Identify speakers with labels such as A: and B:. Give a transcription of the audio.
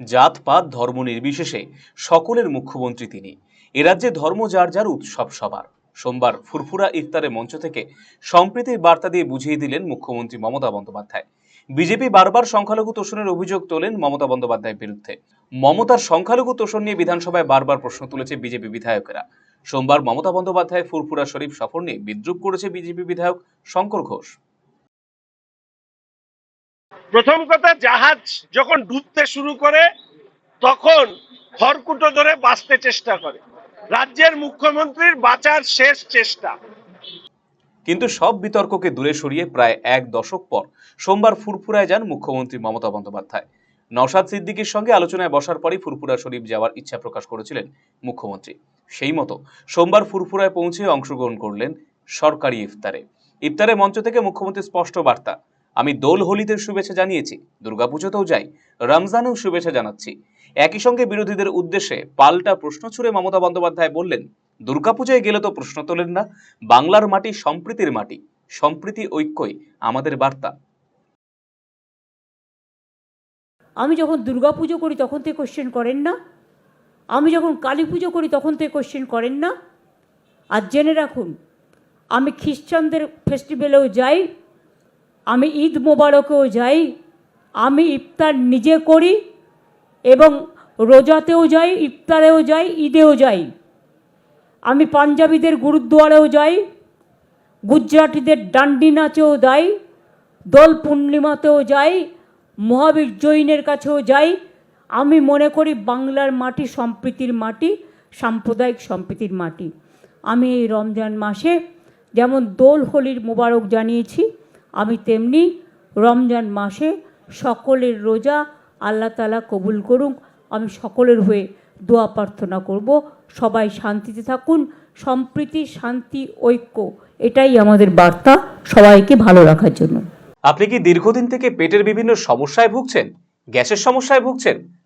A: জাত পাত ধর্ম নির্বিশেষে সকলের মুখ্যমন্ত্রী তিনি। এ রাজ্যে ধর্ম যার যার উৎসব সবার। সোমবার ফুরফুরা ইফতারের মঞ্চ থেকে সম্প্রীতির বার্তা দিয়ে বুঝিয়ে দিলেন মুখ্যমন্ত্রী মমতা বন্দ্যোপাধ্যায়। বিজেপি বারবার সংখ্যালঘু তোষণের অভিযোগ তোলেন মমতা বন্দ্যোপাধ্যায়ের বিরুদ্ধে। মমতার সংখ্যালঘু তোষণ নিয়ে বিধানসভায় বারবার প্রশ্ন তুলেছে বিজেপি বিধায়কেরা। সোমবার মমতা বন্দ্যোপাধ্যায় ফুরফুরা শরীফ সফর নিয়ে বিদ্রুপ করেছে বিজেপি বিধায়ক শঙ্কর ঘোষ।
B: প্রথম কথা, জাহাজ যখন ডুবতে শুরু করে, তখন খড়কুটো ধরে বাঁচতে চেষ্টা করে। রাজ্যের মুখ্যমন্ত্রীর বাঁচার শেষ চেষ্টা।
A: কিন্তু সব বিতর্ককে দূরে সরিয়ে প্রায় এক দশক পর সোমবার ফুরফুরায় যান মুখ্যমন্ত্রী মমতা বন্দ্যোপাধ্যায়। নওশাদ সিদ্দিকীর সঙ্গে আলোচনায় বসার পরই ফুরফুরা শরীফ যাওয়ার ইচ্ছা প্রকাশ করেছিলেন মুখ্যমন্ত্রী। সেই মতো সোমবার ফুরফুরায় পৌঁছে অংশগ্রহণ করলেন সরকারি ইফতারে। ইফতারে মঞ্চ থেকে মুখ্যমন্ত্রী স্পষ্ট বার্তা আমি দোল হোলিতে শুভেচ্ছা জানিয়েছি, দুর্গাপুজোতেও যাই, রমজানেও শুভেচ্ছা জানাচ্ছি। একই সঙ্গে বিরোধীদের উদ্দেশ্যে পাল্টা প্রশ্ন ছুড়ে মমতা বন্দ্যোপাধ্যায় বললেন, দুর্গাপূজায় গেলে তো প্রশ্ন তোলেন না, বাংলার মাটি সম্প্রীতির মাটি, সম্প্রীতি ঐক্যই আমাদের বার্তা।
C: আমি যখন দুর্গাপুজো করি তখন থেকে কোশ্চেন করেন না, আমি যখন কালী পুজো করি তখন থেকে কোশ্চেন করেন না। আর জেনে রাখুন, আমি খ্রিস্টানদের ফেস্টিভ্যালেও যাই আমি ঈদ মোবারকেও যাই, আমি ইফতার নিজে করি এবং রোজাতেও যাই, ইফতারেও যাই, ঈদেও যাই। আমি পাঞ্জাবিদের গুরুদ্বারেও যাই, গুজরাটিদের ডান্ডি নাচেও যাই, দোল পূর্ণিমাতেও যাই, মহাবীর জৈনের কাছেও যাই। আমি মনে করি বাংলার মাটি সম্প্রীতির মাটি, সাম্প্রদায়িক সম্প্রীতির মাটি। আমি এই রমজান মাসে যেমন দোল হোলির মোবারক জানিয়েছি আমি তেমনি রমজান মাসে সকলের রোজা আল্লাহ তালা কবুল করুক। আমি সকলের হয়ে দোয়া প্রার্থনা করব। সবাই শান্তিতে থাকুন। সম্প্রীতি, শান্তি, ঐক্য, এটাই আমাদের বার্তা সবাইকে ভালো রাখার জন্য।
A: আপনি কি দীর্ঘদিন থেকে পেটের বিভিন্ন সমস্যায় ভুগছেন? গ্যাসের সমস্যায় ভুগছেন?